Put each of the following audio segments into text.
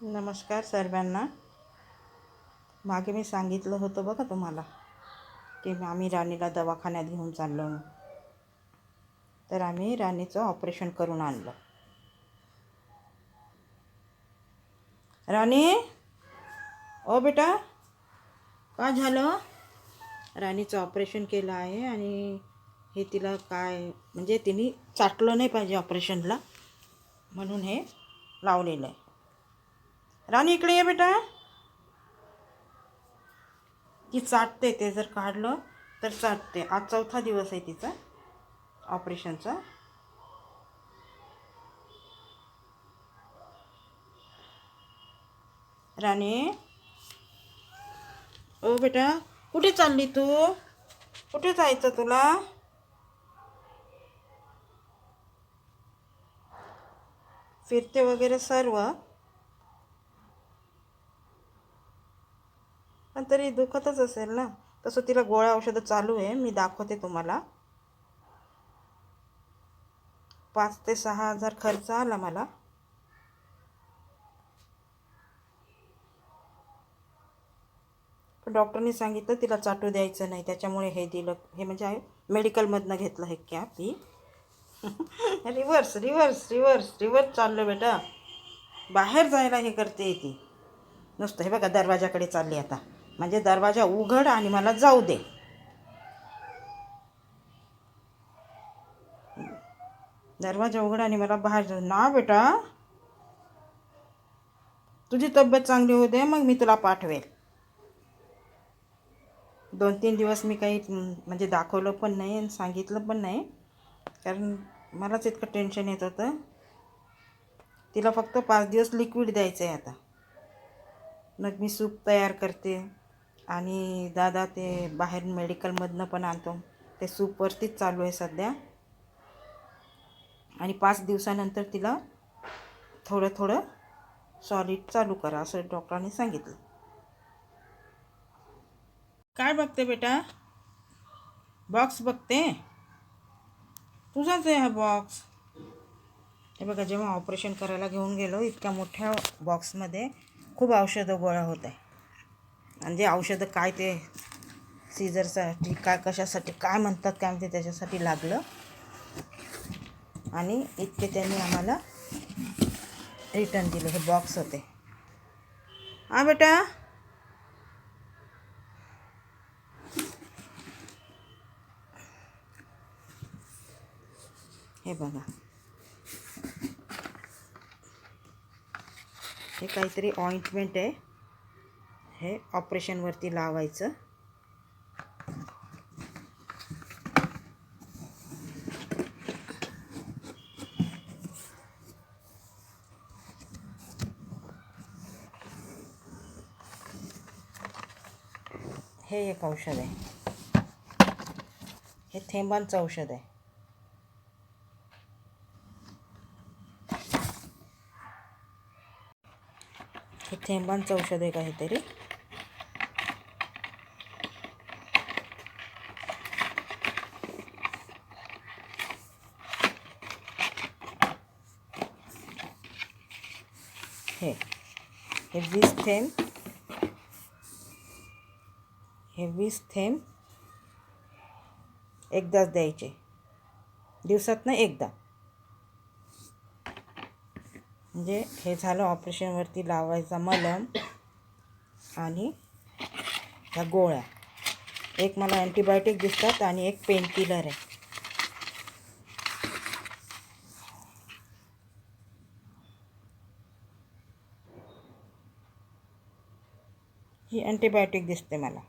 नमस्कार सर्वांना. मागे मी सांगितलं होतं बघा तुम्हाला की आम्ही राणीला दवाखान्यात घेऊन चाललो म्हणून. तर आम्ही राणीचं ऑपरेशन करून आणलं. राणी? ओ बेटा काय झालं? राणीचं ऑपरेशन केलं आहे आणि हे तिला काय म्हणजे तिने चाटलं नाही पाहिजे ऑपरेशनला म्हणून हे लावलेलं आहे. राणी इकडे ये बेटा. ती चाटते ते जर काढलं तर चाटते. आज चौथा दिवस आहे तिचा ऑपरेशनचा. राणी. ओ बेटा कुठे चालली तू? कुठे जायचं तुला? फिरते वगैरे सर्व. पण तरी दुखतच असेल ना. तसं तिला गोळ्या औषधं चालू आहे. मी दाखवते तुम्हाला. पाच ते सहा हजार खर्च आला मला. पण डॉक्टरनी सांगितलं तिला चाटू द्यायचं नाही. त्याच्यामुळे हे दिलं. हे म्हणजे आहे मेडिकलमधनं घेतलं हे कॅप ही. रिव्हर्स रिव्हर्स रिव्हर्स रिव्हर्स चाललं बेटा. बाहेर जायला हे करते ती. नुसतं हे बघा दरवाजाकडे चालली आता. म्हणजे दरवाजा उघड आणि मला जाऊ दे. दरवाजा उघड आणि मला बाहेर जाऊ ना बेटा. तुझी तब्येत चांगली होऊ दे मग मी तुला पाठवेल. दोन तीन दिवस मी काही म्हणजे दाखवलं पण नाही आणि सांगितलं पण नाही. कारण मलाच इतकं टेन्शन येत होतं. तिला फक्त पाच दिवस लिक्विड द्यायचं आहे आता. मग मी सूप तयार करते. आणि दादा ते बाहेर मेडिकलमधनं पण आणतो. ते सूपवरतीच चालू आहे सध्या. आणि पाच दिवसानंतर तिला थोडं थोडं सॉलिड चालू करा असं डॉक्टरांनी सांगितलं. काय बघते बेटा? बॉक्स बघते? तुझाच आहे हा बॉक्स हे बघा जेव्हा ऑपरेशन करायला घेऊन गेलो इतक्या मोठ्या बॉक्समध्ये खूप औषधं गोळा होत आहे आणि जे औषधं काय ते सीझरसाठी काय कशासाठी काय म्हणतात काय म्हणते त्याच्यासाठी लागलं. आणि इतके त्यांनी आम्हाला रिटर्न दिलं. हे बॉक्स होते. हां बेटा. हे बघा. हे काहीतरी ऑइंटमेंट आहे. हे ऑपरेशनवरती लावायचं. हे एक औषध आहे. हे थेंबांचं औषध आहे. हे थेंबांचं औषध आहे काहीतरी हे हे वीस थेंब हे वीस थेंब एकदाच द्यायचे दिवसातनं एकदा म्हणजे हे झालं ऑपरेशनवरती लावायचा मलम आणि ह्या गोळ्या. एक मला अँटीबायोटिक दिसतात आणि एक पेनकिलर आहे. ही अँटीबायोटिक दिसते मला.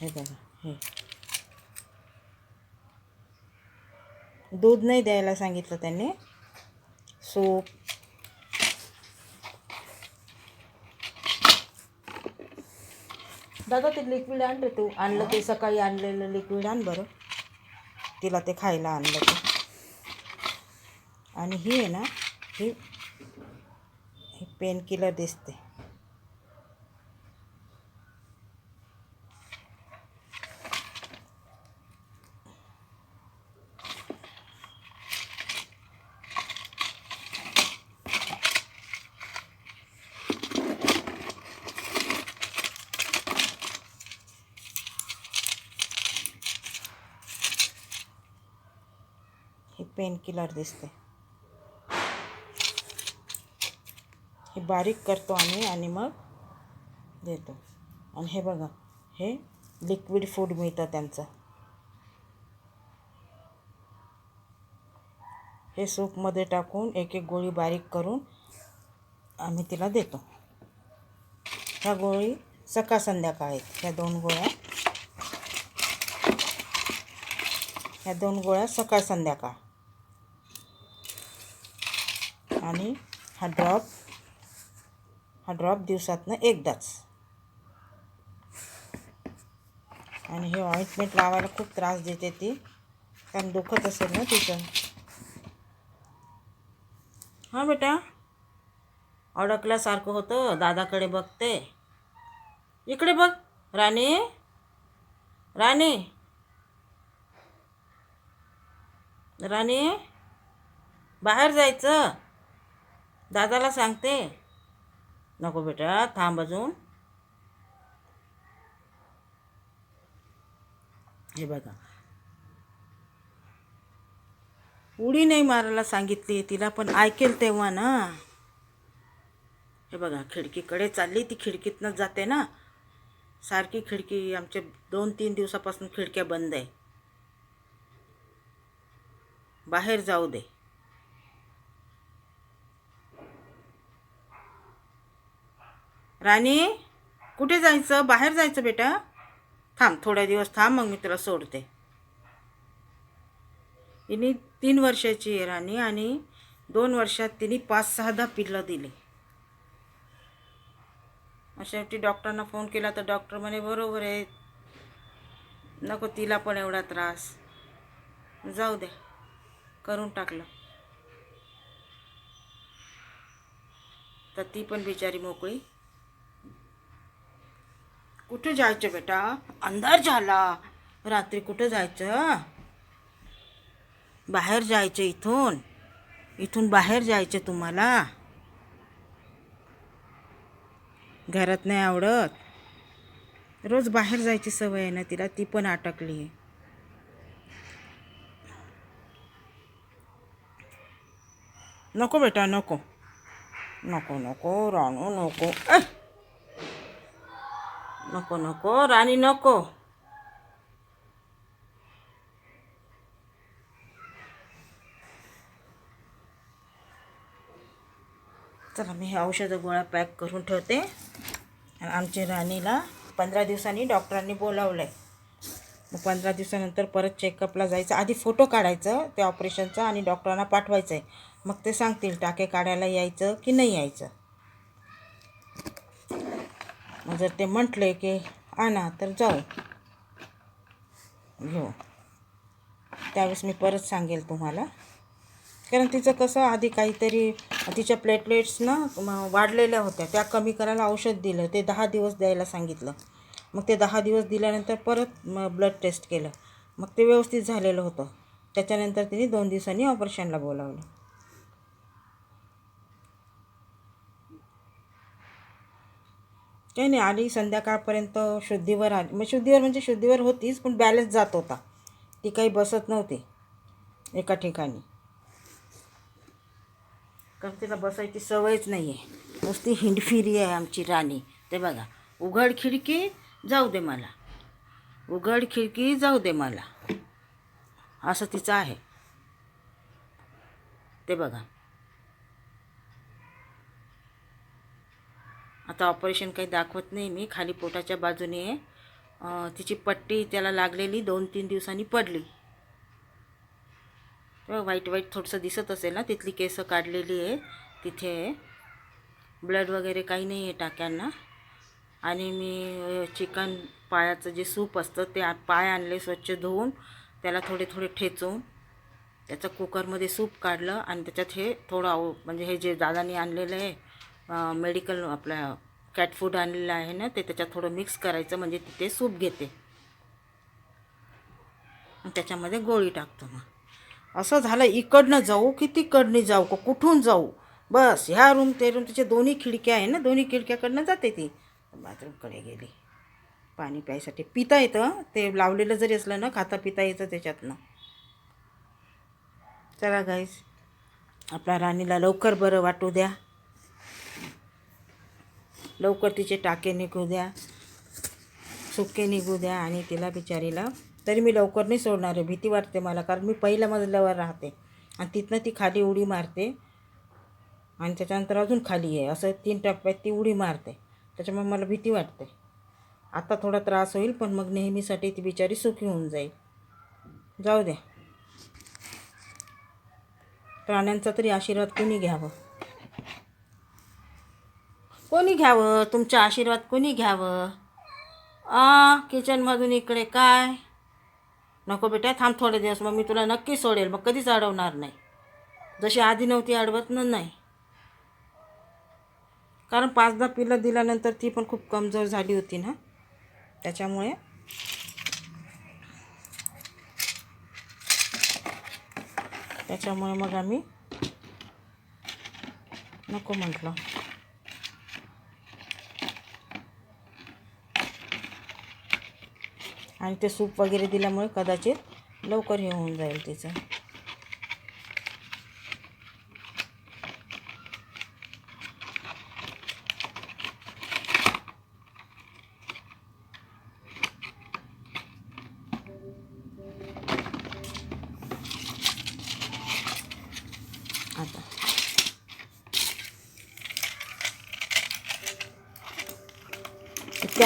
हे बघा हे. दूध नाही द्यायला सांगितलं त्यांनी. सूप दादा ते लिक्विड आण रे तू. आणलं ते सकाळी आणलेलं लिक्विड आण बरं. तिला ते खायला आणलं ते. आणि ही आहे ना ही हे पेन किलर दिसते. पेनकिलर पेन किलर दिसते. हे बारीक करतो आम्ही आणि मग देतो. आणि हे बघा हे लिक्विड फूड मिळतं त्यांचं. हे सूपमध्ये टाकून एक एक गोळी बारीक करून आम्ही तिला देतो. ह्या गोळी सकाळ संध्याकाळ आहेत. ह्या दोन गोळ्या. ह्या दोन गोळ्या सकाळ संध्याकाळ. आणि हा ड्रॉप हा ड्रॉप दिवसातनं एकदाच. आणि हे ऑइंटमेंट लावायला खूप त्रास देते ती. कारण दुखत असेल ना तिचं हां बेटा. अडकल्यासारखं होतं. दादाकडे बघते. इकडे बघ राणी. राणी. राणी. बाहेर जायचं. दादाला सांगते. नको बेटा थांब अजून. हे बघा. उडी नाही मारायला सांगितली तिला पण ऐकेल तेव्हा ना. हे बघा खिडकीकडे चालली ती खिडकीतनंच जाते ना. सारखी खिडकी आमच्या दोन तीन दिवसापासून खिडक्या बंद आहे. बाहेर जाऊ दे. राणी कुठे जायचं? बाहेर जायचं बेटा? थांब थोड्या दिवस थांब मग मी तुला सोडते. तिने तीन वर्षाची आहे राणी आणि दोन वर्षात तिने पाच सहा दहा पिल्लं दिली. अशा शेवटी डॉक्टरांना फोन केला तर डॉक्टर म्हणे बरोबर आहे. नको तिला पण एवढा त्रास. जाऊ द्या करून टाकलं. तर ती पण बिचारी मोकळी कुठे जायचं बेटा? अंधार झाला. रात्री कुठं जायचं? बाहेर जायचं इथून. इथून बाहेर जायचं तुम्हाला. घरात नाही आवडत. रोज बाहेर जायची सवय आहे ना तिला ती पण अटकली आहे. नको बेटा नको. नको नको राणू नको. नको नको राणी नको चला मी हे औषधं गोळ्या पॅक करून ठेवते. आणि आमच्या राणीला पंधरा दिवसांनी डॉक्टरांनी बोलावलं आहे मग पंधरा दिवसानंतर परत चेकअपला जायचं. आधी फोटो काढायचं त्या ऑपरेशनचा आणि डॉक्टरांना पाठवायचं आहे मग ते सांगतील टाके काढायला यायचं की नाही यायचं. मग जर ते म्हटले की आणा तर जाऊ. घेऊ त्यावेळेस मी परत सांगेल तुम्हाला. कारण तिचं कसं आधी काहीतरी तिच्या प्लेटलेट्स ना वाढलेल्या होत्या. त्या कमी करायला औषध दिलं. ते दहा दिवस द्यायला सांगितलं. मग ते दहा दिवस दिल्यानंतर परत ब्लड टेस्ट केलं. मग ते व्यवस्थित झालेलं होतं. त्याच्यानंतर तिने दोन दिवसांनी ऑपरेशनला बोलावलं. काही नाही आली संध्याकाळपर्यंत शुद्धीवर आली. मग शुद्धीवर म्हणजे शुद्धीवर होतीच पण बॅलन्स जात होता. ती काही बसत नव्हती एका ठिकाणी. कारण तिला बसायची सवयच नाही आहे नुसती हिंडफिरी आहे आमची राणी. ते बघा उघड खिडकी जाऊ दे मला. उघड खिडकी जाऊ दे मला. असं तिचं आहे. ते बघा. आता ऑपरेशन काही दाखवत नाही मी खाली पोटाच्या बाजूने तिची पट्टी त्याला लागलेली दोन तीन दिवसांनी पडली. तेव्हा वाईट वाईट थोडंसं दिसत असेल ना तिथली केसं काढलेली आहे तिथे ब्लड वगैरे काही नाही आहे टाक्यांना. आणि मी चिकन पायाचं जे सूप असतं ते पाय आणले स्वच्छ धुवून त्याला थोडे थोडे ठेचून त्याचं कुकरमध्ये सूप काढलं आणि त्याच्यात हे थोडं म्हणजे हे जे दादाने आणलेलं आहे मेडिकल आपला कॅट फूड आणलेलं आहे ना ते त्याच्यात थोडं मिक्स करायचं म्हणजे तिथे सूप घेते. त्याच्यामध्ये गोळी टाकतो मग. असं झालं इकडनं जाऊ की तिकडनं जाऊ का कुठून जाऊ? बस ह्या रूम ते रूम त्याच्या दोन्ही खिडक्या आहे ना दोन्ही खिडक्याकडनं जाते ती. बाथरूमकडे गेली. पाणी प्यायसाठी पिता येतं ते लावलेलं जरी असलं ना खाता पिता येतं त्याच्यातनं. चला गाईस आपल्या राणीला लवकर बरं वाटू द्या. लवकर तिचे टाके निघू द्या सुके निघू द्या आणि तिला बिचारीला तरी मी लवकर नाही सोडणार आहे भीती वाटते मला कारण मी पहिल्या मजल्यावर राहते आणि तिथनं ती खाली उडी मारते आणि त्याच्यानंतर अजून खाली आहे असं तीन टप्प्यात ती उडी मारते. त्याच्यामुळे मला भीती वाटते. आता थोडा त्रास होईल पण मग नेहमीसाठी ती बिचारी सुखी होऊन जाईल. जाऊ द्या. प्राण्यांचा तरी आशीर्वाद कुणी घ्यावं? कोणी घ्यावं? तुमचा आशीर्वाद कोणी घ्यावं? आ किचनमधून इकडे काय? नको बेटा थांब थोडे दिवस मग मी तुला नक्की सोडेल मग कधीच अडवणार नाही. जशी आधी नव्हती अडवत ना नाही. कारण पाचदा पिलं दिल्यानंतर ती पण खूप कमजोर झाली होती ना. त्याच्यामुळे त्याच्यामुळे मग आम्ही नको म्हटलं. आणि ते सूप वगैरे दिल्यामुळे कदाचित लवकर हे होऊन जाईल तिचं.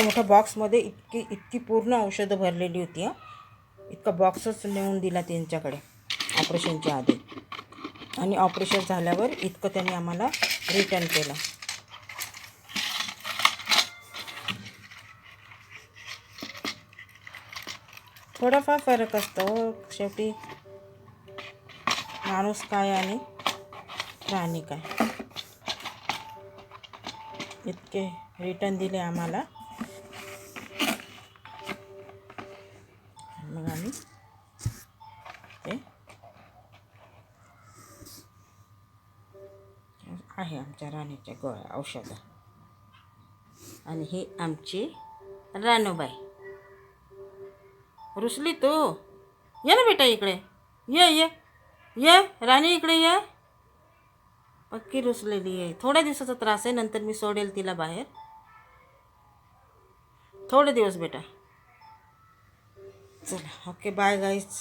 इतका मोठ्या बॉक्समध्ये इतकी इतकी पूर्ण औषधं भरलेली होती इतका बॉक्सच नेऊन दिला त्यांच्याकडे ऑपरेशनच्या आधी. आणि ऑपरेशन झाल्यावर इतकं त्यांनी आम्हाला रिटर्न केलं. थोडाफार फरक असतो हो. शेवटी माणूस काय आणि प्राणी काय. इतके रिटर्न दिले आम्हाला. मग आम्ही ते आहे आमच्या राणीच्या गोळ्या औषधं. आणि ही आमची रानूबाई. रुसली तू? ये ना बेटा इकडे. ये ये. ये राणी इकडे ये. पक्की रुसलेली आहे. थोड्या दिवसाचा त्रास आहे नंतर मी सोडेल तिला बाहेर. थोडे दिवस बेटा. चला ओके बाय गाईज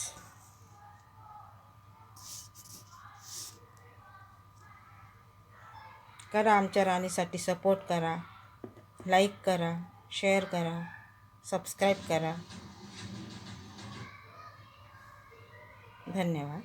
करा आमच्या राणीसाठी सपोर्ट करा. लाईक करा शेअर करा सबस्क्राईब करा. धन्यवाद.